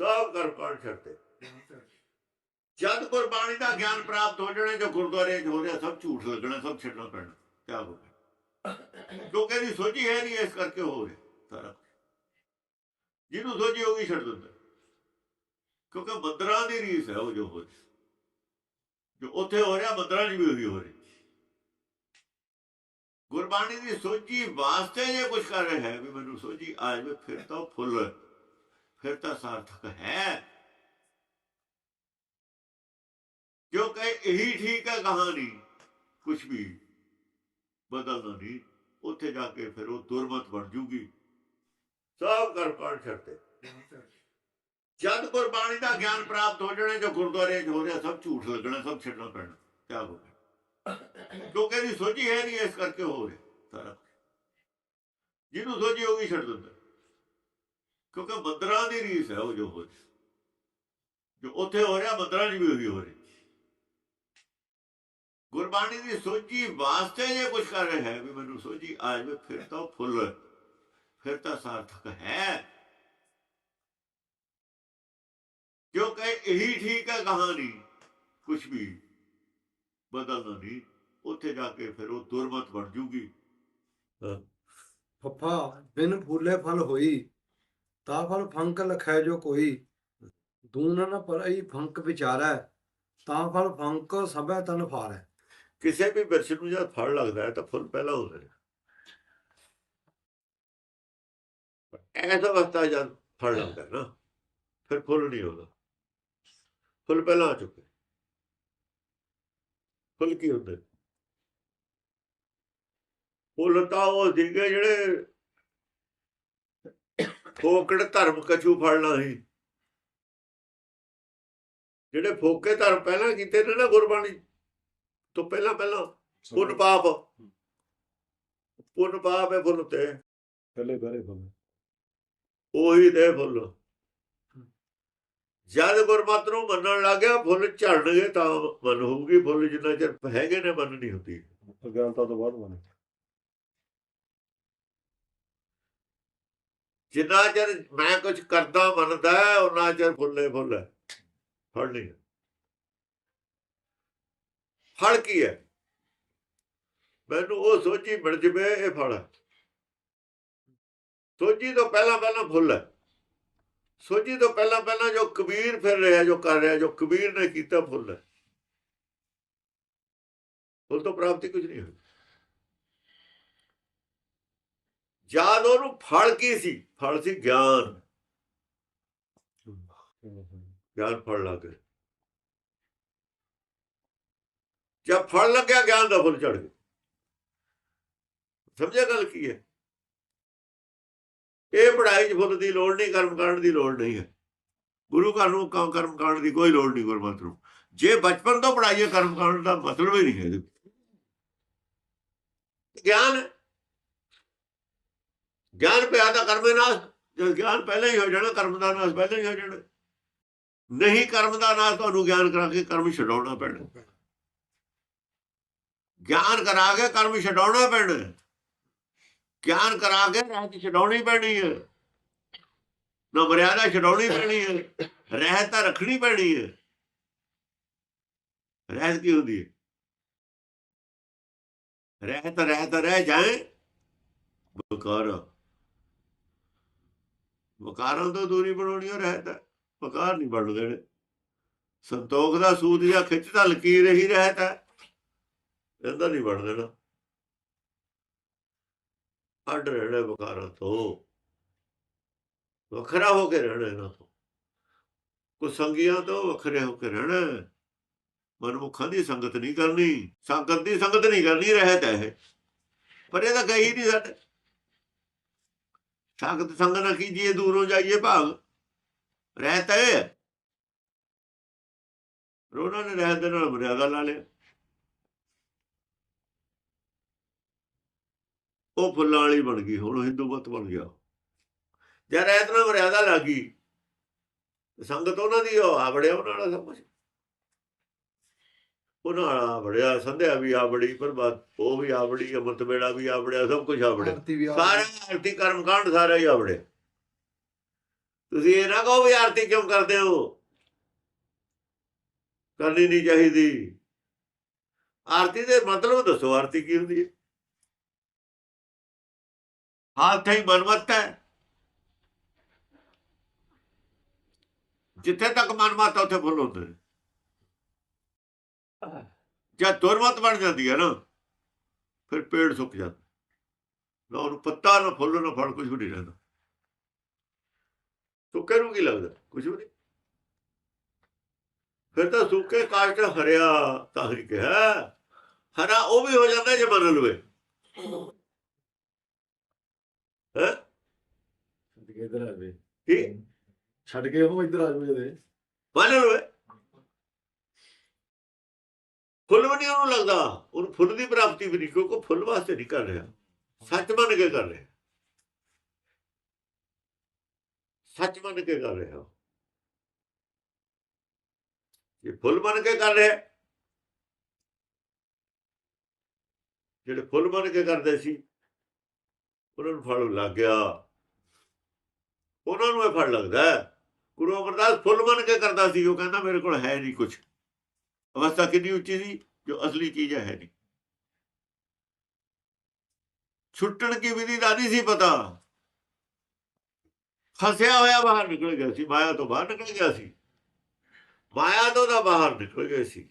ਸਭ ਕਰ ਕਾਣ ਛੱਡਤੇ। ਜਦ ਗੁਰਬਾਣੀ ਦਾ ਗਿਆਨ ਪ੍ਰਾਪਤ ਹੋ ਜਾਣਾ ਜੋ ਗੁਰਦੁਆਰੇ 'ਚ ਹੋ ਰਿਹਾ, ਸਭ ਝੂਠ ਲੱਗਣਾ, ਸਭ ਛੱਡਣਾ ਪੈਣਾ, ਕਿਆ ਹੋ ਕਿਉਂਕਿ ਇਹਦੀ ਸੋਝੀ ਹੈ ਨਹੀਂ, ਇਸ ਕਰਕੇ ਹੋ ਰਿਹਾ ਸਾਰਾ ਜਿਹਨੂੰ ਸੋਝੀ ਹੋਗੀ ਛੱਡ ਦਿੰਦਾ। ਕਿਉਂਕਿ ਮੰਦਰਾਂ ਦੀ ਰੀਸ ਹੈ ਉਹ ਜੋ ਹੋ ਰਿਹਾ। ਜੋ ਉੱਥੇ ਹੋ ਰਿਹਾ, ਮੰਦਰਾਂ 'ਚ ਵੀ ਉਹੀ ਹੋ ਰਹੀ। ਗੁਰਬਾਣੀ ਦੀ ਸੋਚੀ ਵਾਸਤੇ ਜੇ ਕੁਝ ਕਰ ਰਿਹਾ ਹੈ ਵੀ ਮੈਨੂੰ ਸੋਚੀ ਆ ਜਾਵੇ, ਫਿਰ ਤਾਂ ਫੁੱਲ ਫਿਰ ਤਾਂ ਸਾਰਥਕ ਹੈ। ਕਿਉਂਕਿ ਇਹੀ ਠੀਕ ਹੈ ਕਹਾਣੀ। ਕੁਝ ਵੀ ਬਦਲਣਾ ਨਹੀਂ। ਉੱਥੇ ਜਾ ਕੇ ਫਿਰ ਉਹ ਦੁਰਮਤ ਬਣ ਜੂਗੀ। ਸਭ ਕਰ ਕਾਣ ਜਦ ਗੁਰਬਾਣੀ ਦਾ ਗਿਆਨ ਪ੍ਰਾਪਤ ਹੋ ਜਾਣਾ, ਜੋ ਗੁਰਦੁਆਰੇ 'ਚ ਹੋ ਰਿਹਾ, ਸਭ ਝੂਠ ਲੱਗਣਾ, ਸਭ ਛੱਡਣਾ ਪੈਣਾ। ਕਿਆ ਹੋ ਗਿਆ? ਕਿਉਂਕਿ ਇਹਦੀ ਸੋਝੀ ਹੈ ਨਹੀਂ, ਇਸ ਕਰਕੇ ਹੋ ਰਿਹਾ। ਸਾਰਾ ਕੁਛ। ਜਿਹਨੂੰ ਸੋਝੀ ਹੋਗੀ ਛੱਡ ਦਿੰਦਾ। ਕਿਉਂਕਿ ਮੰਦਰਾਂ ਦੀ ਰੀਸ ਹੈ ਉਹ ਜੋ ਹੋ ਜੋ ਉੱਥੇ ਹੋ ਰਿਹਾ, ਮੰਦਰਾਂ 'ਚ ਵੀ ਉਹੀ ਹੋ ਰਿਹਾ ਗੁਰਬਾਣੀ ਦੀ ਸੋਝੀ ਵਾਸਤੇ ਜੇ ਕੁਝ ਕਰ ਰਿਹਾ ਹੈ, ਵੀ ਮੈਨੂੰ ਸੋਝੀ ਆ ਜਾਵੇ ਫਿਰ ਤਾਂ ਫੁੱਲ ਫਿਰ ਤਾਂ ਸਾਰਥਕ ਹੈ। ਕਿਉਂਕਿ ਇਹੀ ਠੀਕ ਹੈ ਕਹਾਣੀ ਕੁਝ ਵੀ ਬਦਲਣਾ ਨਹੀਂ, ਉੱਥੇ ਜਾ ਕੇ ਫਿਰ ਉਹ ਦੁਰਮਤ ਬਣ ਜੂਗੀ। ਫੱਫਾ, ਬਿਨ ਫੂਲੇ ਫਲ ਹੋਈ। ਤਾ ਫਲ ਫੰਕ ਲਖੈ ਜੋ ਕੋਈ। ਦੂਨ ਨ ਪਰਈ ਫੰਕ ਵਿਚਾਰੈ, ਤਾ ਫਲ ਫੰਕ ਸਭੈ ਤਨ ਫਾਰੈ। ਕਿਸੇ ਵੀ ਬਿਰਛ ਨੂੰ ਜਦ ਫਲ ਲੱਗਦਾ ਹੈ ਤਾਂ ਫੁੱਲ ਪਹਿਲਾਂ ਹੁੰਦਾ ਹੈ ਐਸਾ ਅਵਸਥਾ ਜਦ ਫਲ ਲੱਗਦਾ ਨਾ, ਫਿਰ ਫੁੱਲ ਨਹੀਂ ਹੁੰਦਾ। ਫੁੱਲ ਪਹਿਲਾਂ ਆ ਚੁੱਕੇ। ਫੁੱਲ ਕੀ ਹੁੰਦੇ ਫੁੱਲ ਤਾਂ ਉਹ ਸੀਗੇ ਜਿਹੜੇ ਫੋਕੜ ਧਰਮ ਕਛੂ ਫੜਨਾ ਸੀ ਜਿਹੜੇ ਫੋਕੇ ਧਰਮ ਪਹਿਲਾਂ ਕੀਤੇ ਨੇ ਨਾ ਗੁਰਬਾਣੀ ਤੋਂ ਪਹਿਲਾਂ ਪਹਿਲਾਂ ਪੁੰਨ ਪਾਪ। ਪੁੰਨ ਪਾਪ ਹੈ ਫੁੱਲ ਤੇ। ਪਹਿਲੇ ਪਹਿਲੇ ਫਲ। ਉਹੀ ਤੇ ਫੁੱਲ। ਜਦ ਗੁਰਮਤ ਨੂੰ ਮੰਨਣ ਲੱਗਿਆ ਫੁੱਲ ਝੜਨਗੇ ਤਾਂ ਮਨ ਹੋਊਗੀ। ਫੁੱਲ ਜਿੰਨਾ ਚਿਰ ਹੈਗੇ ਨੇ ਮਨ ਨਹੀਂ ਹੁੰਦੀ। ਅਗਿਆਨਤਾ ਤੋਂ ਬਾਅਦ ਬਣੇ ਜਿੰਨਾ ਚਿਰ ਮੈਂ ਕੁਝ ਕਰਦਾ ਮੰਨਦਾ ਹੈ, ਉਹਨਾਂ ਚਿਰ ਫੁੱਲੇ ਫੁੱਲ ਹੈ। ਫਲ ਨਹੀਂ ਹੈ। ਫਲ ਕੀ ਹੈ? ਮੈਨੂੰ ਉਹ ਸੋਚੀ ਮਿਲ ਜਵੇ ਇਹ ਫਲ ਸੋਚੀ ਤੋਂ ਪਹਿਲਾਂ ਪਹਿਲਾਂ ਫੁੱਲ ਹੈ। ਸੋਚੀ ਤੋਂ ਪਹਿਲਾਂ ਪਹਿਲਾਂ ਜੋ ਕਬੀਰ ਫਿਰ ਰਿਹਾ ਜੋ ਕਰ ਰਿਹਾ ਜੋ ਕਬੀਰ ਨੇ ਕੀਤਾ ਫੁੱਲ ਹੈ। ਫੁੱਲ ਤੋਂ ਪ੍ਰਾਪਤੀ ਕੁਝ ਨਹੀਂ ਹੋਈ। ਜਦ ਉਹਨੂੰ ਫਲ ਕੀ ਸੀ? ਫਲ ਸੀ ਗਿਆਨ। ਗਿਆਨ ਫਲ ਲੱਗ ਗਿਆ। ਜਦ ਫਲ ਲੱਗਿਆ, ਗਿਆਨ ਦਾ ਫੁੱਲ ਚੜ ਗਿਆ। ਸਮਝਿਆ ਗੱਲ ਕੀ ਹੈ? ਇਹ ਪੜਾਈ 'ਚ ਫੁੱਲ ਦੀ ਲੋੜ ਨਹੀਂ, ਕਰਮ ਕਰਨ ਦੀ ਲੋੜ ਨਹੀਂ ਹੈ। ਗੁਰੂ ਘਰ ਨੂੰ ਕੰਮ ਕਰਮ ਕਰਨ ਦੀ ਕੋਈ ਲੋੜ ਨਹੀਂ, ਗੁਰਮਤਿ ਨੂੰ। ਜੇ ਬਚਪਨ ਤੋਂ ਪੜਾਈਏ ਕਰਮ ਕਰਨ ਦਾ ਮਤਲਬ ਹੀ ਨਹੀਂ ਹੈ ਇਹਦੇ ਵਿੱਚ। ਗਿਆਨ ਗਿਆਨ ਪਿਆ ਤਾਂ ਕਰਮੇ ਨਾਲ ਜਦ ਗਿਆਨ ਪਹਿਲਾਂ ਹੀ ਹੋ ਜਾਣਾ, ਕਰਮ ਦਾ ਨਾਸ ਪਹਿਲਾਂ ਹੀ ਹੋ ਜਾਣਾ। ਨਹੀਂ ਕਰਮ ਦਾ ਨਾਸ ਤੁਹਾਨੂੰ ਗਿਆਨ ਕਰਾ ਕੇ ਕਰਮ ਛਡਾਉਣਾ ਪੈਣਾ। ਗਿਆਨ ਕਰਾ ਕੇ ਕਰਮ ਛਡਾਉਣਾ ਪੈਣਾ। ਗਿਆਨ ਕਰਾ ਕੇ ਰਹਿਤ ਛਡਾਉਣੀ ਪੈਣੀ ਹੈ। ਨਾ ਮਰਿਆਦਾ ਛਡਾਉਣੀ ਪੈਣੀ ਹੈ, ਰਹਿਤ ਤਾਂ ਰੱਖਣੀ ਪੈਣੀ ਹੈ। ਰਹਿਤ ਕੀ ਹੁੰਦੀ ਹੈ? ਰਹਿਤ ਰਹਿਤ, ਰਹਿ ਜਾਏ। ਬਕਾਰ ਵਕਾਰਾਂ ਤੋਂ ਦੂਰੀ ਬਣਾਉਣੀ ਉਹ ਰਹਿਤ ਹੈ ਵਕਾਰ ਨਹੀਂ ਬਣ ਦੇਣੇ। ਸੰਤੋਖ ਦਾ ਸੂਦ ਜਾਂ ਖਿੱਚ ਦਾ ਲਕੀਰ ਹੀ ਰਹਿਤ ਹੈ ਇਹਦਾ ਨਹੀਂ ਬਣ ਦੇਣਾ। ਅੱਡ ਰਹਿਣਾ ਵਕਾਰਾਂ ਤੋਂ। ਵੱਖਰਾ ਹੋ ਕੇ ਰਹਿਣਾ ਇਹਨਾਂ ਤੋਂ। ਕੁਝ ਸੰਗੀਆਂ ਤੋਂ ਵੱਖਰੇ ਹੋ ਕੇ ਰਹਿਣਾ। ਮਨਮੁਖਾਂ ਦੀ ਸੰਗਤ ਨਹੀਂ ਕਰਨੀ। ਸੰਗਤ ਦੀ ਸੰਗਤ ਨਹੀਂ ਕਰਨੀ, ਰਹਿਤ ਹੈ ਇਹ। ਪਰ ਇਹ ਤਾਂ ਗਈ ਨਹੀਂ ਸਾਡੇ। ਸੰਗਤ ਸੰਗ ਨਾ ਕੀਜੀਏ ਦੂਰੋਂ ਜਾਈਏ ਭਾਗ। ਰਹਿਤ ਹੈ ਰੋਣਾ ਨੇ ਰਹਿਤ ਦੇ ਨਾਲ ਮਰਿਆਦਾ ਲਾ ਲਿਆ। ਉਹ ਫੁੱਲਾਂ ਵਾਲੀ ਬਣ ਗਈ, ਹੁਣ ਹਿੰਦੂ ਮਤ ਬਣ ਗਿਆ। ਜੇ ਰਹਿਤ ਨਾਲ ਮਰਿਆਦਾ ਲੱਗੀ ਸੰਗਤ ਉਹਨਾਂ ਦੀ ਉਹ ਆਵੜਿਆ ਉਹਨਾਂ ਨਾਲ ਸਭ ਕੁਝ ਉਹਨਾਂ ਵਾਲਾ ਆਵੜਿਆ ਸੰਧਿਆ ਵੀ ਆਵੜੀ ਪ੍ਰਭਾਤ ਉਹ ਵੀ ਆਵੜੀ ਅੰਮ੍ਰਿਤ ਵੇਲਾ ਵੀ ਆਵੜਿਆ ਸਭ ਕੁਝ ਆ ਸਾਰੇ ਆਰਤੀ ਕਰਮ ਕਾਂਡ ਸਾਰਾ ਹੀ ਆਵੜਿਆ ਤੁਸੀਂ ਇਹ ਨਾ ਕਹੋ ਵੀ ਆਰਤੀ ਕਿਉਂ ਕਰਦੇ ਹੋ? ਕਰਨੀ ਨਹੀਂ ਚਾਹੀਦੀ। ਆਰਤੀ ਦੇ ਮਤਲਬ ਦੱਸੋ ਆਰਤੀ ਕੀ ਹੁੰਦੀ ਹੈ? ਹਾਲ ਥਈ ਮਨਮਤ ਹੈ। ਜਿੱਥੇ ਤੱਕ ਮਨਮਤ ਹੈ ਉੱਥੇ ਫੁੱਲ ਹੁੰਦੇ ਨੇ। ਜਦ ਦੁਰਮਤ ਬਣ ਜਾਂਦੀ ਹੈ ਨਾ ਫਿਰ ਪੇੜ ਸੁੱਕ ਜਾਂਦਾ। ਨਾ ਉਹਨੂੰ ਪੱਤਾ ਨਾ ਫੁੱਲ ਨਾ ਫਲ ਕੁਝ ਵੀ ਨਹੀਂ ਰਹਿੰਦਾ। ਸੁੱਕੇ ਨੂੰ ਕੀ ਲੱਗਦਾ? ਕੁਝ ਵੀ ਨਹੀਂ। ਫਿਰ ਤਾਂ ਸੁੱਕੇ ਕਾਸ਼ਟ ਹਰਿਆ ਤਾਂ ਹੀ ਕਿਹਾ ਹਰਾ ਉਹ ਵੀ ਹੋ ਜਾਂਦਾ ਜੇ ਮੰਨ ਲਵੇ। ਹੈ? ਛੱਡ ਕੇ ਇੱਧਰ ਕੀ? ਛੱਡ ਕੇ ਉਹ ਇੱਧਰ ਆ ਜਾਵੇ ਜਦੇ। ਮੰਨ ਲਵੇ? ਫੁੱਲ ਵੀ ਨਹੀਂ ਉਹਨੂੰ ਲੱਗਦਾ। ਉਹਨੂੰ ਫੁੱਲ ਦੀ ਪ੍ਰਾਪਤੀ ਵੀ ਨਹੀਂ, ਕਿਉਂਕਿ ਫੁੱਲ ਵਾਸਤੇ ਨਹੀਂ ਕਰ ਰਿਹਾ। ਸੱਚ ਮੰਨ ਕੇ ਕਰ ਰਿਹਾ। ਸੱਚ ਮੰਨ ਕੇ ਕਰ ਰਿਹਾ ਇਹ ਫੁੱਲ ਮੰਨ ਕੇ ਕਰ ਰਿਹਾ, ਜਿਹੜੇ ਫੁੱਲ ਮੰਨ ਕੇ ਕਰਦੇ ਸੀ, ਉਹਨਾਂ ਨੂੰ ਫਲ ਲੱਗ ਗਿਆ। ਉਹਨਾਂ ਨੂੰ ਇਹ ਫਲ ਲੱਗਦਾ। ਗੁਰੂ ਅਮਰਦਾਸ ਫੁੱਲ ਮੰਨ ਕੇ ਕਰਦਾ ਸੀ, ਉਹ ਕਹਿੰਦਾ ਮੇਰੇ ਕੋਲ ਹੈ ਨਹੀਂ ਕੁਝ ਅਵਸਥਾ ਕਿੰਨੀ ਉੱਚੀ ਸੀ, ਜੋ ਅਸਲੀ ਚੀਜ਼ ਹੈ ਨਹੀਂ। ਛੁੱਟਣ ਕੀ ਵਿਧੀ ਦਾ ਨਹੀਂ ਸੀ ਪਤਾ। ਫਸਿਆ ਹੋਇਆ ਬਾਹਰ ਨਿਕਲ ਗਿਆ ਸੀ, ਮਾਇਆ ਤੋਂ ਬਾਹਰ ਨਿਕਲ ਗਿਆ ਸੀ। ਮਾਇਆ ਤੋਂ ਤਾਂ ਬਾਹਰ ਨਿਕਲ ਗਏ ਸੀ।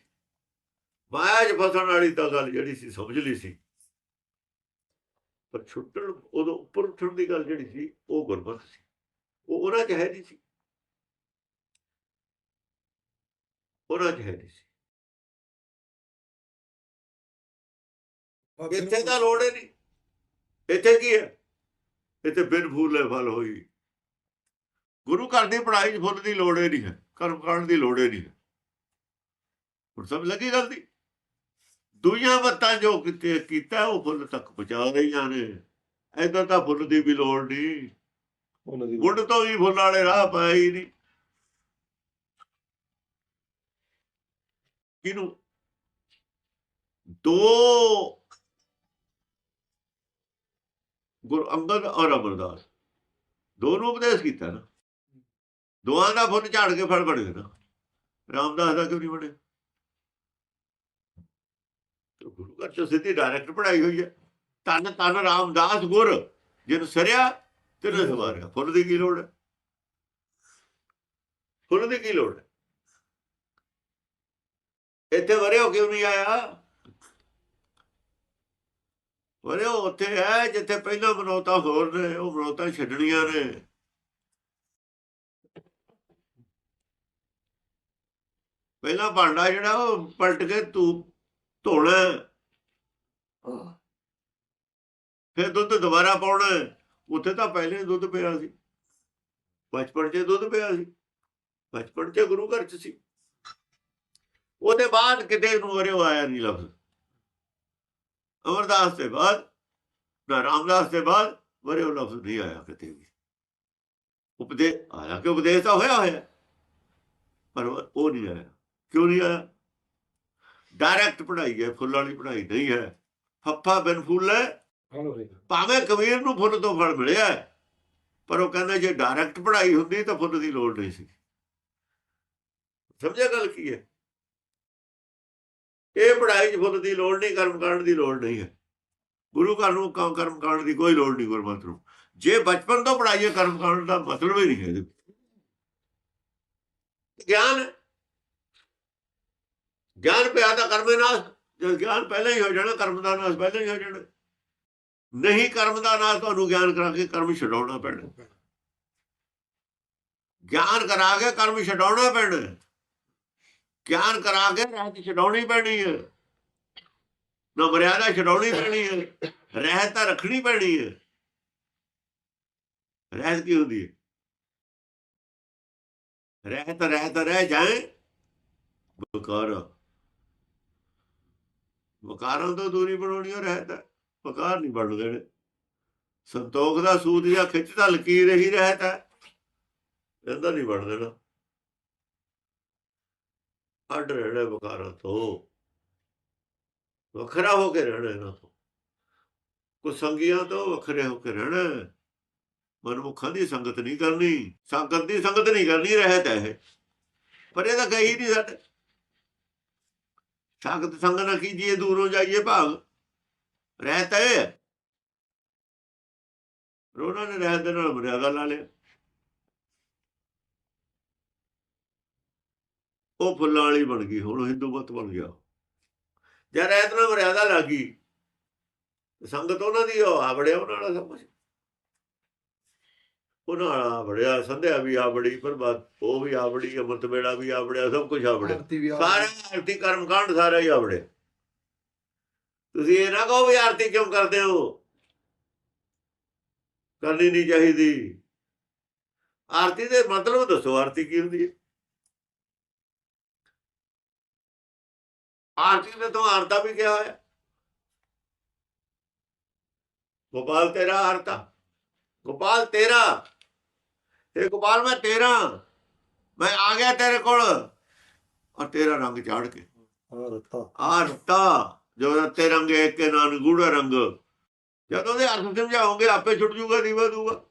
ਮਾਇਆ 'ਚ ਫਸਣ ਵਾਲੀ ਤਾਂ ਗੱਲ ਜਿਹੜੀ ਸੀ, ਸਮਝ ਲਈ ਸੀ। ਪਰ ਛੁੱਟਣ ਉਦੋਂ ਉੱਪਰ ਉੱਠਣ ਦੀ ਗੱਲ ਜਿਹੜੀ ਸੀ, ਉਹ ਗੁਰਮਤ ਸੀ। ਉਹ ਉਹਨਾਂ 'ਚ ਹੈ ਨਹੀਂ ਸੀ। ਉਹਨਾਂ 'ਚ ਹੈ ਨਹੀਂ ਸੀ। ਇੱਥੇ ਤਾਂ ਲੋੜ ਹੀ ਨਹੀਂ। ਇੱਥੇ ਕੀ ਹੈ? ਇੱਥੇ ਬਿਨ ਫੁੱਲੇ ਫਲ ਹੋਈ। ਗੁਰੂ ਘਰ ਦੀ ਪੜਾਈ 'ਚ ਫੁੱਲ ਦੀ ਲੋੜ ਹੀ ਨਹੀਂ ਹੈ। ਕਰਮ ਕਰਨ ਦੀ ਲੋੜ ਹੀ ਨਹੀਂ ਹੈ। ਹੁਣ ਸਭ ਲੱਗੀ ਗੱਲ ਦੀ? ਦੁਨੀਆਂ ਮੱਤਾਂ ਜੋ ਕਿਤੇ ਕੀਤਾ ਉਹ ਫੁੱਲ ਤੱਕ ਪਹੁੰਚਾ ਰਹੀਆਂ ਨੇ। ਇਦਾਂ ਤਾਂ ਫੁੱਲ ਦੀ ਵੀ ਲੋੜ ਨਹੀਂ। ਉਹਨਾਂ ਦੀ ਗੁੱਡ ਤੋਂ ਵੀ ਫੁੱਲ ਵਾਲੇ ਰਾਹ ਹੀ ਨਹੀਂ। ਕਿਨੂੰ ਦੋ ਗੁਰ ਅੰਗਦ ਔਰ ਅਮਰਦਾਸ। ਦੋਨੋਂ ਉਪਦੇਸ਼ ਕੀਤਾ ਨਾ। ਦੋਹਾਂ ਦਾ ਫੁੱਲ ਝਾੜ ਕੇ ਫਲ ਬਣ ਗਿਆ ਰਾਮਦਾਸ ਦਾ ਕਿਉਂ ਨਹੀਂ ਬਣਿਆ? ਤੇ ਗੁਰੂ ਘਰ ਚ ਸਿੱਧੀ ਡਾਇਰੈਕਟ ਪੜਾਈ ਹੋਈ ਹੈ। ਤਨ ਤਨ ਰਾਮਦਾਸ ਗੁਰ, ਜਿਹਨੂੰ ਸਰਿਆ ਤੇਰੇ ਸਵਾਰਿਆ। ਫੁੱਲ ਦੀ ਕੀ ਲੋੜ ਹੈ? ਫੁੱਲ ਦੀ ਕੀ ਲੋੜ ਹੈ? ਇੱਥੇ ਵਰਿਓ ਕਿਉਂ ਨਹੀਂ ਆਇਆ? ਵਰਿਓ ਉੱਥੇ ਹੈ ਜਿੱਥੇ ਪਹਿਲਾਂ ਮਨੋਤਾ ਹੋਰ ਨੇ ਉਹ ਮਨੋਤਾ ਛੱਡਣੀਆਂ ਨੇ। ਪਹਿਲਾਂ ਭਾਂਡਾ ਜਿਹੜਾ ਉਹ ਪਲਟ ਕੇ ਤੂੰ ਧੋਣਾ। ਫਿਰ ਦੁੱਧ ਦੁਬਾਰਾ ਪਾਉਣਾ। ਉੱਥੇ ਤਾਂ ਪਹਿਲੇ ਦੁੱਧ ਪਿਆ ਸੀ। ਬਚਪਨ 'ਚ ਦੁੱਧ ਪਿਆ ਸੀ। ਬਚਪਨ 'ਚ ਗੁਰੂ ਘਰ 'ਚ ਸੀ। ਉਹਦੇ ਬਾਅਦ ਕਿਤੇ ਨੂੰ ਵਰਿਓ ਆਇਆ ਨਹੀਂ ਲਫ਼ਜ਼। ਅਮਰਦਾਸ ਦੇ ਬਾਅਦ ਨਾ ਰਾਮਦਾਸ ਦੇ ਬਾਅਦ ਵਰਿਓ ਲਫ਼ਜ਼ ਨਹੀਂ ਆਇਆ ਕਿਤੇ ਵੀ ਉਪਦੇ ਆਇਆ ਕਿ ਉਪਦੇਸ਼ ਤਾਂ ਹੋਇਆ ਹੋਇਆ ਪਰ ਉਹ ਉਹ ਨਹੀਂ ਆਇਆ ਕਿਉਂ ਨਹੀਂ ਆਇਆ ਡਾਇਰੈਕਟ ਪੜ੍ਹਾਈ ਹੈ ਫੁੱਲ ਵਾਲੀ ਪੜ੍ਹਾਈ ਨਹੀਂ ਹੈ ਫੱਫਾ ਬਿਨ ਫੁੱਲੇ ਹੋਏਗਾ ਭਾਵੇਂ ਕਬੀਰ ਨੂੰ ਫੁੱਲ ਤੋਂ ਫਲ ਮਿਲਿਆ ਹੈ, ਪਰ ਉਹ ਕਹਿੰਦਾ ਜੇ ਡਾਇਰੈਕਟ ਪੜ੍ਹਾਈ ਹੁੰਦੀ ਤਾਂ ਫੁੱਲ ਦੀ ਲੋੜ ਨਹੀਂ ਸੀ ਸਮਝਿਆ ਗੱਲ ਕੀ ਹੈ ਇਹ ਪੜ੍ਹਾਈ 'ਚ ਫੁੱਲ ਦੀ ਲੋੜ ਨਹੀਂ, ਕਰਮ ਕਰਨ ਦੀ ਲੋੜ ਨਹੀਂ ਹੈ। ਗੁਰੂ ਘਰ ਨੂੰ ਕਰਮ ਕਾਂਡ ਦੀ ਕੋਈ ਲੋੜ ਨਹੀਂ ਗੁਰਮਤਿ ਨੂੰ। ਜੇ ਬਚਪਨ ਤੋਂ ਪੜ੍ਹਾਈਏ ਕਰਮ ਕਾਂਡ ਦਾ ਮਤਲਬ ਹੀ ਨਹੀਂ ਹੈ ਇਹਦੇ ਵਿੱਚ। ਗਿਆਨ ਗਿਆਨ ਪਿਆ ਤਾਂ ਕਰਮੇ ਨਾਲ ਜਦ ਗਿਆਨ ਪਹਿਲਾਂ ਹੀ ਹੋ ਜਾਣਾ, ਕਰਮ ਦਾ ਨਾਸ ਪਹਿਲਾਂ ਹੀ ਹੋ ਜਾਣਾ। ਨਹੀਂ ਕਰਮ ਦਾ ਨਾਸ ਤੁਹਾਨੂੰ ਗਿਆਨ ਕਰਾ ਕੇ ਕਰਮ ਛਡਾਉਣਾ ਪੈਣਾ। ਗਿਆਨ ਕਰਾ ਕੇ ਕਰਮ ਛਡਾਉਣਾ ਪੈਣਾ। ਗਿਆਨ ਕਰਾ ਕੇ ਰਹਿਤ ਛਡਾਉਣੀ ਪੈਣੀ ਹੈ। ਨਾ ਮਰਿਆਦਾ ਛਡਾਉਣੀ ਪੈਣੀ ਹੈ, ਰਹਿਤ ਤਾਂ ਰੱਖਣੀ ਪੈਣੀ ਹੈ। ਰਹਿਤ ਕੀ ਹੁੰਦੀ ਹੈ? ਰਹਿਤ ਰਹਿਤ, ਰਹਿ ਜਾਏ। ਬਕਾਰ ਵਕਾਰਾਂ ਤੋਂ ਦੂਰੀ ਬਣਾਉਣੀ ਹੋ ਰਹਿਤ। ਹੈ ਵਕਾਰ ਨਹੀਂ ਬਣ ਦੇਣੇ। ਸੰਤੋਖ ਦਾ ਸੂਦ ਜਾਂ ਖਿੱਚ ਤਾਂ ਲਕੀਰ ਹੀ ਰਹਿਤ ਹੈ। ਇਹਦਾ ਨਹੀਂ ਬਣ ਦੇਣਾ। ਅੱਡ ਰਹਿਣਾ ਵਕਾਰਾਂ ਤੋਂ ਵੱਖਰਾ ਹੋ ਕੇ ਰਹਿਣਾ ਇਹਨਾਂ ਤੋਂ ਕੋ ਸੰਗੀਆਂ ਤੋਂ ਵੱਖਰੇ ਹੋ ਕੇ ਰਹਿਣਾ ਮਨਮੁਖਾਂ ਦੀ ਸੰਗਤ ਨਹੀਂ ਕਰਨੀ ਸੰਗਤ ਦੀ ਸੰਗਤ ਨਹੀਂ ਕਰਨੀ ਰਹਿਤ ਹੈ ਇਹ ਪਰ ਇਹ ਤਾਂ ਕਹੀ ਨਹੀਂ ਸਾਡੇ ਸੰਗਤ ਸੰਗ ਨਾ ਕੀਜੀਏ ਦੂਰੋਂ ਜਾਈਏ ਭਾਗ ਰਹਿਤ ਹੈ ਰੋਣਾ ਨੇ ਰਹਿਤ ਦੇ ਨਾਲ ਮਰਿਆਦਾ ਲਾ ਲਿਆ ਉਹ ਫੁੱਲਾਂ ਵਾਲੀ ਬਣ ਗਈ ਹੁਣ ਹਿੰਦੂ ਮਤ ਬਣ ਗਿਆ। ਜੇ ਰਹਿਤ ਨਾਲ ਮਰਿਆਦਾ ਲੱਗੀ ਸੰਗਤ ਉਹਨਾਂ ਦੀ ਉਹ ਆਵੜਿਆ ਉਹਨਾਂ ਨਾਲ ਸਭ ਕੁਝ ਉਹਨਾਂ ਨਾਲ ਆਵੜਿਆ ਸੰਧਿਆ ਵੀ ਆਵੜੀ ਪ੍ਰਭਾਤ ਉਹ ਵੀ ਆਵੜੀ ਅੰਮ੍ਰਿਤ ਵੇਲਾ ਵੀ ਆਵੜਿਆ ਸਭ ਕੁਝ ਆਵੜਿਆ। ਸਾਰੇ ਆਰਤੀ ਕਰਮ ਕਾਂਡ ਸਾਰਾ ਹੀ ਆਵੜਿਆ। ਤੁਸੀਂ ਇਹ ਨਾ ਕਹੋ ਵੀ ਆਰਤੀ ਕਿਉਂ ਕਰਦੇ ਹੋ? ਕਰਨੀ ਨਹੀਂ ਚਾਹੀਦੀ। ਆਰਤੀ ਦੇ ਮਤਲਬ ਦੱਸੋ ਆਰਤੀ ਕੀ ਹੁੰਦੀ ਹੈ? ਆਰਤੀ ਨੇ ਤਾਂ ਆਰਤਾ ਵੀ ਕਿਹਾ ਹੋਇਆ। ਗੋਪਾਲ ਤੇਰਾ ਆਰਤਾ। ਗੋਪਾਲ ਤੇਰਾ। ਇਹ ਗੋਪਾਲ ਮੈਂ ਤੇਰਾ। ਮੈਂ ਆ ਗਿਆ ਤੇਰੇ ਕੋਲ। ਔਰ ਤੇਰਾ ਰੰਗ ਚਾੜ ਕੇ। ਆਰਤਾ। ਆਰਤਾ। ਜੋ ਰਤੇ ਰੰਗ ਇੱਕ ਨਾਲ ਗੂੜਾ ਰੰਗ। ਜਦੋਂ ਦੇ ਅਰਥ ਸਮਝਾਓਗੇ ਆਪੇ ਛੁੱਟ ਜੂਗਾ ਦੀਵਾ ਦੂਗਾ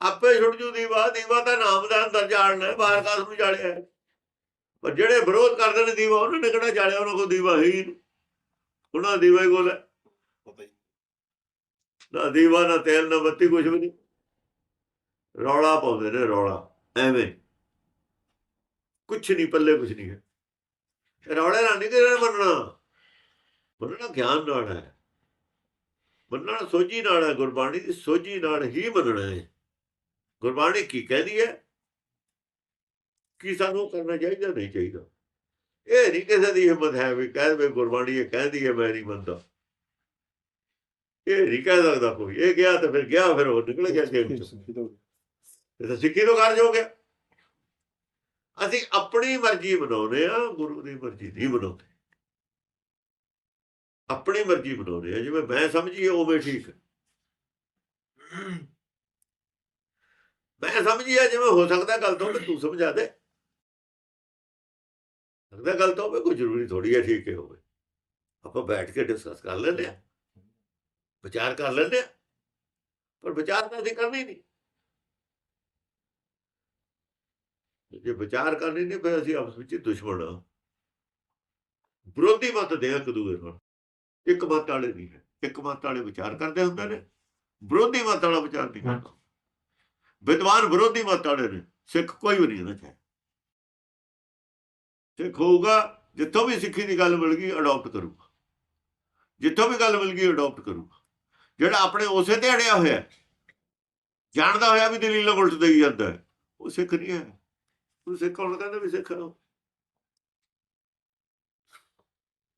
ਆਪੇ ਛੁੱਟ ਜੂ ਦੀਵਾ। ਦੀਵਾ ਦਾ ਨਾਮ ਦਾ ਅੰਦਰ ਜਾਣਨਾ ਬਾਹਰ ਕਾਸ ਨੂੰ ਜਾਲਿਆ ਹੈ। ਪਰ ਜਿਹੜੇ ਵਿਰੋਧ ਕਰਦੇ ਨੇ ਦੀਵਾ ਉਹਨਾਂ ਨੇ ਕਿਹੜਾ ਜਾਲਿਆ ਉਹਨਾਂ ਕੋਲ ਦੀਵਾ ਹੈ ਉਹਨਾਂ ਦੀਵਾ ਹੀ ਕੋਲ ਹੀ। ਨਾ ਦੀਵਾ ਨਾ ਤੇਲ ਨਾ ਬੱਤੀ ਕੁਝ ਵੀ ਨਹੀਂ। ਰੌਲਾ ਪਾਉਂਦੇ ਨੇ ਰੌਲਾ। ਐਵੇਂ। ਕੁਛ ਨਹੀਂ ਪੱਲੇ ਕੁਛ ਨਹੀਂ ਹੈ। ਰੌਲੇ ਨਾਲ ਨਹੀਂ ਕਿਹੜਾ ਮੰਨਣਾ। ਮੰਨਣਾ ਗਿਆਨ ਨਾਲ ਹੈ। ਮੰਨਣਾ ਸੋਝੀ ਨਾਲ ਹੈ ਗੁਰਬਾਣੀ ਦੀ ਸੋਝੀ ਨਾਲ ਹੀ ਮੰਨਣਾ ਹੈ। ਗੁਰਬਾਣੀ ਕੀ ਕਹਿੰਦੀ ਹੈ? ਕੀ ਸਾਨੂੰ ਕਰਨਾ ਚਾਹੀਦਾ ਨਹੀਂ ਚਾਹੀਦਾ। ਇਹ ਨਹੀਂ ਕਿਸੇ ਦੀ ਹਿੰਮਤ ਹੈ ਵੀ ਕਹਿ ਦੇਵੇ ਗੁਰਬਾਣੀ ਇਹ ਕਹਿੰਦੀ ਹੈ ਮੈਂ ਨਹੀਂ ਮੰਨਦਾ। ਇਹ ਨਹੀਂ ਕਹਿ ਸਕਦਾ ਕੋਈ। ਇਹ ਗਿਆ ਤਾਂ ਫਿਰ ਗਿਆ ਫਿਰ ਉਹ ਨਿਕਲ ਗਿਆ ਜੇਲ੍ਹ ਚੋਂ। ਇਹ ਤਾਂ ਸਿੱਖੀ ਤੋਂ ਕਾਰਜ ਹੋ ਗਿਆ। ਅਸੀਂ ਆਪਣੀ ਮਰਜ਼ੀ ਬਣਾਉਨੇ ਆ ਗੁਰੂ ਦੀ ਮਰਜ਼ੀ ਨਹੀਂ ਬਣਾਉਂਦੇ ਆਪਣੀ ਮਰਜ਼ੀ ਬਣਾਉਨੇ ਆ ਜਿਵੇਂ ਮੈਂ ਸਮਝੀ ਉਵੇਂ ਠੀਕ। ਮੈਂ ਸਮਝੀ ਆ ਜਿਵੇਂ ਹੋ ਸਕਦਾ ਗਲਤ ਹੋਵੇ ਤੂੰ ਸਮਝਾ ਦੇ। ਸਕਦਾ ਗਲਤ ਹੋਵੇ ਕੋਈ ਜ਼ਰੂਰੀ ਥੋੜੀ ਹੈ ਠੀਕ ਹੀ ਹੋਵੇ। ਆਪਾਂ ਬੈਠ ਕੇ ਡਿਸਕਸ ਕਰ ਲੈਂਦੇ ਆ ਵਿਚਾਰ ਕਰ ਲੈਂਦੇ ਆ ਪਰ ਵਿਚਾਰ ਤਾਂ ਅਸੀਂ ਕਰਨੀ ਨਹੀਂ। ਜੇ ਵਿਚਾਰ ਕਰਨੀ ਨਹੀਂ ਫਿਰ ਅਸੀਂ ਆਪਸ ਵਿੱਚ ਦੁਸ਼ਮਣ ਆ ਵਿਰੋਧੀ ਮਤ ਦੇ ਇੱਕ ਦੂਏ ਨਾਲ। ਇੱਕ ਮਤ ਵਾਲੇ ਨਹੀਂ ਹੈ। ਇੱਕ ਮਤ ਵਾਲੇ ਵਿਚਾਰ ਕਰਦੇ ਹੁੰਦੇ ਨੇ। ਵਿਰੋਧੀ ਮਤ ਵਾਲਾ ਵਿਚਾਰ ਨਹੀਂ ਕਰਦਾ। ਵਿਦਵਾਨ ਵਿਰੋਧੀ ਮਤ ਵਾਲੇ ਨੇ। ਸਿੱਖ ਕੋਈ ਵੀ ਨਹੀਂ ਨਾ ਚਾਹੇ ਸਿੱਖ ਹੋਊਗਾ ਜਿੱਥੋਂ ਵੀ ਸਿੱਖੀ ਦੀ ਗੱਲ ਮਿਲ ਗਈ ਅਡਾਪਟ ਕਰੂਗਾ। ਜਿੱਥੋਂ ਵੀ ਗੱਲ ਮਿਲ ਗਈ ਅਡਾਪਟ ਕਰੂਗਾ। ਜਿਹੜਾ ਆਪਣੇ ਉਸੇ ਤੇ ਅੜਿਆ ਹੋਇਆ ਜਾਣਦਾ ਹੋਇਆ ਵੀ ਦਲੀਲਾਂ ਉਲਟ ਦੇਈ ਜਾਂਦਾ ਉਹ ਸਿੱਖ ਨਹੀਂ ਹੈ। ਉਹ ਸਿੱਖ ਕੌਣ ਕਹਿੰਦਾ ਵੀ ਸਿੱਖ ਹੈ ਉਹ?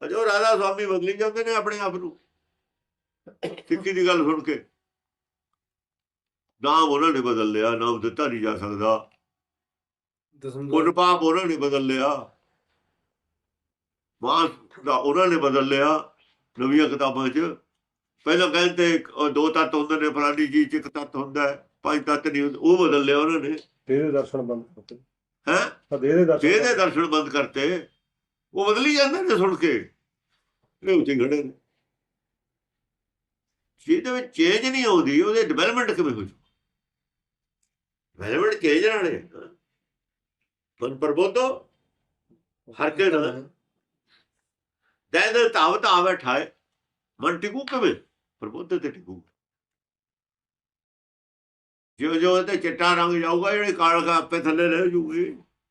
ਅਜੋ ਰਾਧਾ ਸਵਾਮੀ ਬਦਲੀ ਜਾਂਦੇ ਨੇ ਆਪਣੇ ਆਪ ਨੂੰ। ਸਿੱਖੀ ਦੀ ਗੱਲ ਸੁਣ ਕੇ। ਨਾਮ ਉਹਨਾਂ ਨੇ ਬਦਲ ਲਿਆ ਨਾਮ ਦਿੱਤਾ ਨਹੀਂ ਜਾ ਸਕਦਾ। ਦਸਮ ਪੁੰਨ ਪਾਪ ਉਹਨਾਂ ਨੇ ਬਦਲ ਲਿਆ। ਮਾਸ ਦਾ ਉਹਨਾਂ ਨੇ ਬਦਲ ਲਿਆ ਨਵੀਆਂ ਕਿਤਾਬਾਂ 'ਚ। ਪਹਿਲਾਂ ਕਹਿੰਦੇ ਦੋ ਤੱਤ ਹੁੰਦੇ ਨੇ ਫਲਾਨੀ ਜੀ 'ਚ ਇੱਕ ਤੱਤ ਹੁੰਦਾ ਹੈ ਪੰਜ ਤੱਤ ਨਹੀਂ ਉਹ ਬਦਲ ਲਿਆ ਉਹਨਾਂ ਨੇ। ਇਹਦੇ ਦਰਸ਼ਨ ਬੰਦ ਕਰਤੇ। ਹੈ? ਤਾਂ ਇਹਦੇ ਦਰਸ਼ਨ ਜਿਹਦੇ ਦਰਸ਼ਨ ਬੰਦ ਕਰਤੇ। ਉਹ ਬਦਲੀ ਜਾਂਦੇ ਨੇ ਸੁਣ ਕੇ। ਇਹ ਉੱਥੇ ਖੜੇ ਨੇ। ਜਿਹਦੇ ਵਿੱਚ ਚੇਂਜ ਨਹੀਂ ਆਉਂਦੀ ਉਹਦੇ ਡਿਵੈਲਪਮੈਂਟ ਕਿਵੇਂ ਹੋ ਜੂ ਡਿਵੈਲਪਮੈਂਟ ਚੇਂਜ ਨਾਲੇ ਪਰ ਪ੍ਰਬੋਧੋ ਹਰ ਕੇ ਨਾ ਦੇ ਦੇ ਤਾਵ ਤਾਵ ਠਾਏ ਮਨ ਟਿਕੂ ਕਿਵੇਂ ਪ੍ਰਬੋਧ ਤੇ ਟਿਕੂ ਜਿਉਂ ਜਿਉਂ ਤੇ ਚਿੱਟਾ ਰੰਗ ਜਾਊਗਾ ਜਿਹੜੀ ਕਾਲ ਆਪੇ ਥੱਲੇ ਰਹਿ ਜੂਗੀ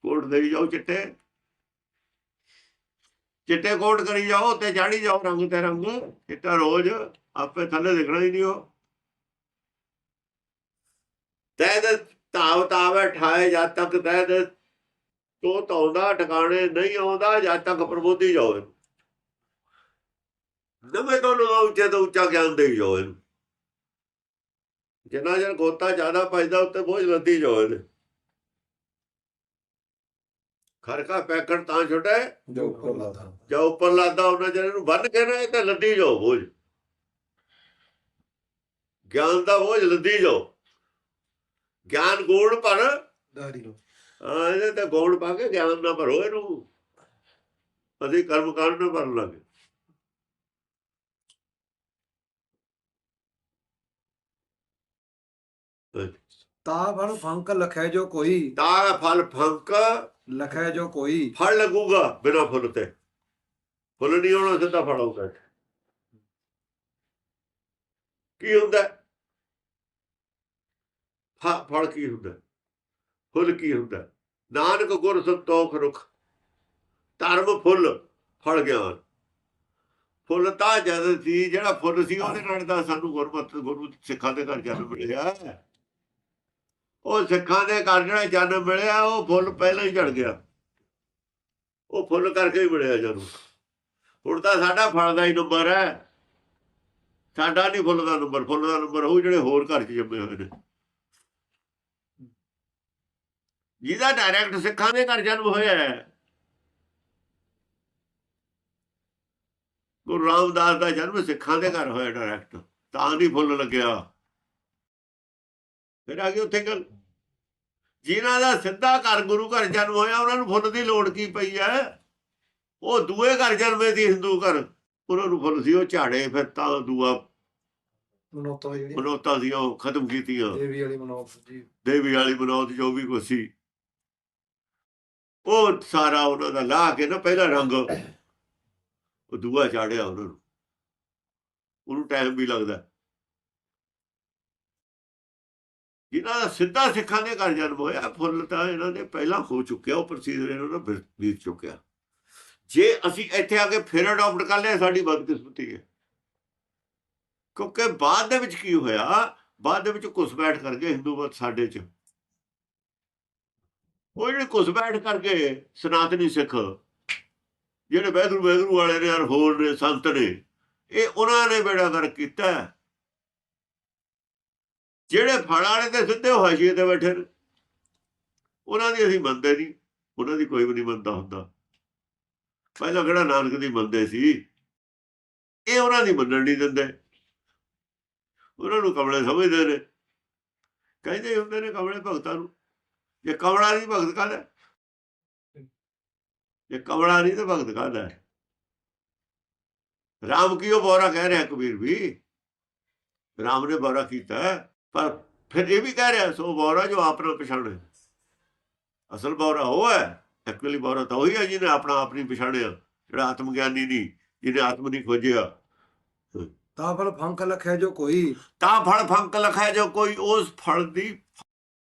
ਕੋਟ ਦੇਈ ਜਾਓ ਚਿੱਟੇ ਚਿੱਟੇ ਕੋਟ ਕਰੀ ਜਾਓ ਤੇ ਚਾੜੀ ਜਾਓ ਰੰਗ ਤੇ ਰੰਗ ਚਿੱਟਾ ਰੋਜ਼ ਆਪੇ ਥੱਲੇ ਦਿਖਣਾ ਹੀ ਨਹੀਂ ਉਹ ਤੈ ਦੇ ਤਾਵ ਤਾਵ ਠਾਏ ਜਦ ਤੱਕ ਤੈ ਦੇ ਤੋ ਤੌਂਦਾ ਟਿਕਾਣੇ ਨਹੀਂ ਆਉਂਦਾ ਜਦ ਤੱਕ ਪ੍ਰਬੋਧੀ ਜਾਓ ਨਵੇਂ ਤੋਂ ਨਵਾਂ ਉੱਚੇ ਤੋਂ ਉੱਚਾ ਗਿਆਨ ਦੇਈ ਜਾਓ ਇਹਨੂੰ। ਜਿੰਨਾ ਚਿਰ ਗੋਤਾ ਜ਼ਿਆਦਾ ਪੈਦਾ ਉੱਤੇ ਬੋਝ ਲੱਦੀ ਜਾਓ ਇਹਦੇ। ਖਰਕਾ ਪੈਕਣ ਤਾਂ ਛੋਟਾ। ਜੋ ਉੱਪਰ ਲਾਦਾ। ਜਾਂ ਉੱਪਰ ਲਾਦਾ ਉਹਨਾਂ ਚਿਰ ਇਹਨੂੰ ਬੰਨ ਕੇ ਨਾ ਇਹ ਤੇ ਲੱਦੀ ਜਾਓ ਬੋਝ। ਗਿਆਨ ਦਾ ਬੋਝ ਲੱਦੀ ਜਾਓ। ਗਿਆਨ ਗੂੜ ਪਰ। ਦਾੜੀ ਲੋ ਹਾਂ ਇਹਦੇ ਤੇ ਗੌਣ ਪਾ ਕੇ ਗਿਆਨ ਨਾ ਭਰੋ ਇਹਨੂੰ। ਅਸੀਂ ਕਰਮ ਕਾਂਡ ਨਾ ਭਰਨ ਲੱਗੇ। ਤਾ ਫਲ ਫੰਕ ਲਖੈ ਜੋ ਕੋਈ। ਤਾਂ ਫਲ ਫੰਕ ਲਖੈ ਜੋ ਕੋਈ। ਫਲ ਲੱਗੂਗਾ ਬਿਨਾ ਫੁੱਲ ਤੇ। ਫੁੱਲ ਨਹੀਂ ਆਉਣਾ ਸਿੱਧਾ ਫਲ ਆਊਗਾ ਕੀ ਹੁੰਦਾ? ਹੈ? ਫ- ਫਲ ਕੀ ਹੁੰਦਾ? ਫੁੱਲ ਕੀ ਹੁੰਦਾ? ਨਾਨਕ ਗੁਰ ਸੰਤੋਖ ਰੁਖ। ਧਰਮ ਫੁੱਲ ਫਲ ਗਿਆਨ। ਫੁੱਲ ਤਾਂ ਜਦ ਸੀ ਜਿਹੜਾ ਫੁੱਲ ਸੀ ਉਹਦੇ ਨਾਲ ਤਾਂ ਸਾਨੂੰ ਗੁਰਮਤਿ ਗੁਰੂ ਸਿੱਖਾਂ ਦੇ ਘਰ ਜਨਮ ਮਿਲਿਆ। ਉਹ ਸਿੱਖਾਂ ਦੇ ਘਰ ਜਿਹੜਾ ਜਨਮ ਮਿਲਿਆ, ਉਹ ਫੁੱਲ ਪਹਿਲਾਂ ਹੀ ਝੜ ਗਿਆ। ਉਹ ਫੁੱਲ ਕਰਕੇ ਹੀ ਮਿਲਿਆ ਜਨਮ ਹੁਣ ਤਾਂ ਸਾਡਾ ਫਲ ਦਾ ਹੀ ਨੰਬਰ ਹੈ। ਸਾਡਾ ਨਹੀਂ ਫੁੱਲ ਦਾ ਨੰਬਰ। ਫੁੱਲ ਦਾ ਨੰਬਰ ਉਹ ਜਿਹੜੇ ਹੋਰ ਘਰ 'ਚ ਜੰਮੇ ਹੋਏ ਨੇ। ਜਿਹਦਾ ਡਾਇਰੈਕਟ ਸਿੱਖਾਂ ਦੇ ਘਰ ਜਨਮ ਹੋਇਆ ਹੈ। ਗੁਰੂ ਰਾਮਦਾਸ ਦਾ ਜਨਮ ਸਿੱਖਾਂ ਦੇ ਘਰ ਹੋਇਆ ਡਾਇਰੈਕਟ ਤਾਂ ਨਹੀਂ ਫੁੱਲ ਲੱਗਿਆ। ਫਿਰ ਆ ਗਈ ਉੱਥੇ ਗੱਲ। ਜਿਨ੍ਹਾਂ ਦਾ ਸਿੱਧਾ ਘਰ ਗੁਰੂ ਘਰ ਜਨਮ ਹੋਇਆ ਉਹਨਾਂ ਨੂੰ ਫੁੱਲ ਦੀ ਲੋੜ ਕੀ ਪਈ ਹੈ? ਉਹ ਦੂਏ ਘਰ ਜਨਮੇ ਸੀ ਹਿੰਦੂ ਘਰ। ਉਹਨਾਂ ਨੂੰ ਫੁੱਲ ਸੀ ਉਹ ਝਾੜੇ ਫਿਰ ਤਾਂ ਦੂਆ ਮਨੋਤਾ ਜਿਹੜੀ ਮਨੋਤਾ ਸੀ ਉਹ ਖਤਮ ਕੀਤੀਆਂ ਦੇਵੀ ਵਾਲੀ ਮਨੋਤ ਜੀ। ਦੇਵੀ ਵਾਲੀ ਮਨੋਤ ਜੋ ਵੀ ਕੁਛ ਸੀ। ਉਹ ਸਾਰਾ ਉਹਨਾਂ ਦਾ ਲਾ ਕੇ ਨਾ ਪਹਿਲਾ ਰੰਗ ਉਹ ਦੂਆ ਚਾੜਿਆ ਉਹਨਾਂ ਨੂੰ। ਉਹਨੂੰ ਟਾਈਮ ਵੀ ਲੱਗਦਾ। ਜਿਨ੍ਹਾਂ ਦਾ ਸਿੱਧਾ ਸਿੱਖਾਂ ਦੇ ਘਰ ਜਨਮ ਹੋਇਆ। ਫੁੱਲ ਤਾਂ ਇਹਨਾਂ ਨੇ ਪਹਿਲਾਂ ਹੋ ਚੁੱਕਿਆ, ਉਹ ਪ੍ਰਸੀਦ ਇਹਨਾਂ ਦਾ ਬੀਤ- ਚੁੱਕਿਆ। ਜੇ ਅਸੀਂ ਇੱਥੇ ਆ ਕੇ ਫਿਰ ਅਡਾਪਟ ਕਰ ਲਿਆ, ਸਾਡੀ ਬਦਕਿਸਮਤੀ ਹੈ। ਕਿਉਂਕਿ ਬਾਅਦ ਦੇ ਵਿੱਚ ਕੀ ਹੋਇਆ? ਬਾਅਦ ਦੇ ਵਿੱਚ ਘੁਸਪੈਠ ਕਰ ਗਏ ਹਿੰਦੂ ਮਤ ਸਾਡੇ ਚ। ਉਹ ਜਿਹੜੇ ਘੁਸਪੈਠ ਕਰ ਗਏ ਸਨਾਤਨੀ ਸਿੱਖ, ਜਿਹੜੇ ਬਹਿਦਰੂ ਬਹਿਦਰੂ ਵਾਲੇ ਨੇ ਔਰ ਹੋਰ ਨੇ, ਸੰਤ ਨੇ, ਇਹ ਉਹਨਾਂ ਨੇ ਬੇੜਾ ਕਰ ਕੀਤਾ। ਜਿਹੜੇ ਫੜ ਵਾਲੇ ਤੇ ਸਿੱਧੇ ਹਾਸ਼ੀਏ ਤੇ ਬੈਠੇ ਨੇ। ਉਹਨਾਂ ਦੀ ਅਸੀਂ ਮੰਨਦੇ ਨਹੀਂ। ਉਹਨਾਂ ਦੀ ਕੋਈ ਵੀ ਨਹੀਂ ਮੰਨਦਾ ਹੁੰਦਾ। ਪਹਿਲਾਂ ਕਿਹੜਾ ਨਾਨਕ ਦੀ ਮੰਨਦੇ ਸੀ? ਇਹ ਉਹਨਾਂ ਦੀ ਮੰਨਣ ਨਹੀਂ ਦਿੰਦੇ। ਉਹਨਾਂ ਨੂੰ ਕਮਲੇ ਸਮਝਦੇ ਨੇ। ਕਹਿੰਦੇ ਹੁੰਦੇ ਨੇ ਕਮਲੇ ਭਗਤਾਂ ਨੂੰ, ਜੇ ਕਮਲਾ ਨਹੀਂ ਭਗਤ ਕਾਹਦਾ? ਜੇ ਕਮਲਾ ਨਹੀਂ ਤਾਂ ਭਗਤ ਕਾਹਦਾ? ਰਾਮ ਕੀ ਉਹ ਬੋਰਾ ਕਹਿ ਰਿਹਾ ਕਬੀਰ ਵੀ? ਰਾਮ ਨੇ ਬੋਰਾ ਕੀਤਾ। ਪਰ ਫਿਰ ਇਹ ਵੀ ਕਹਿ ਰਿਹਾ ਸੋ ਬੋਰਾ ਜੋ ਆਪ ਨੂੰ ਪਛਾਣੇ ਅਸਲ ਬੋਰਾ ਉਹ ਹੈ ਐਕਚੁਅਲੀ ਬੋਰਾ ਤਾਂ ਉਹੀ ਹੈ ਜਿਹਨੇ ਆਪਣਾ ਆਪ ਨਹੀਂ ਪਛਾਣਿਆ ਜਿਹੜਾ ਆਤਮ ਗਿਆਨੀ ਨਹੀਂ ਜਿਹਨੇ ਆਤਮ ਨਹੀਂ ਖੋਜਿਆ। ਤਾ ਫਲ ਫੰਕ ਲਖੈ ਜੋ ਕੋਈ। ਤਾਂ ਫਲ ਫੰਕ ਲਖਾਇ ਜੋ ਕੋਈ ਉਸ ਫਲ ਦੀ